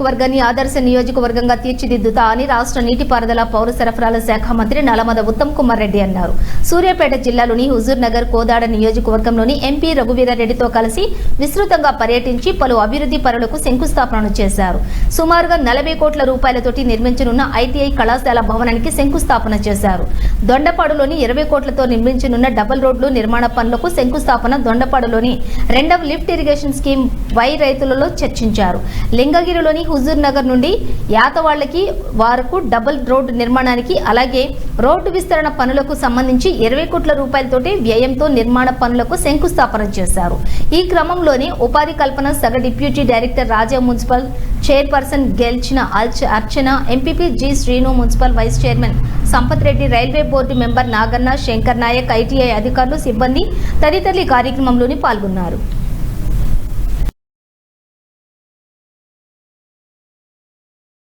నియోజకవర్గాన్ని ఆదర్శ నియోజకవర్గంగా తీర్చిదిద్దుతా అని రాష్ట్ర నీటిపారుదల పౌర సరఫరాల శాఖ మంత్రి నలమద ఉత్తమ్ కుమార్ రెడ్డి అన్నారు. సూర్యాపేట జిల్లాలోని హుజూర్ నగర్ కోదాడ నియోజకవర్గంలోని ఎంపీ రఘువీరారెడ్డితో కలిసి విస్తృతంగా పర్యటించి పలు అభివృద్ధి పనులకు శంకుస్థాపనలు చేశారు. సుమారుగా నలభై కోట్ల రూపాయలతోటి నిర్మించనున్న ఐటీఐ కళాశాల భవనానికి శంకుస్థాపన చేశారు. దొండపాడులోని ఇరవై కోట్లతో నిర్మించనున్న డబుల్ రోడ్లు నిర్మాణ పనులకు శంకుస్థాపన దొండపాడులోని రెండవ లిఫ్ట్ ఇరిగేషన్ స్కీమ్ వై రైతులలో చర్చించారు. లింగగిరిలోని హుజూర్ నగర్ నుండి యాతవాళ్ళకి వరకు డబుల్ రోడ్డు నిర్మాణానికి అలాగే రోడ్డు విస్తరణ పనులకు సంబంధించి ఇరవై కోట్ల రూపాయలతోటి వ్యయంతో నిర్మాణ పనులకు శంకుస్థాపన చేశారు. ఈ క్రమంలోనే ఉపాధి కల్పన సగ deputy director Raja municipal chairperson గెలిచిన అల్చ Archana MPP G Srinu municipal vice chairman Sampath Reddy railway board member Naganna Shankar Nayak ITI అధికారులు సిబ్బంది తదితరులు ఈ కార్యక్రమంలోని పాల్గొన్నారు.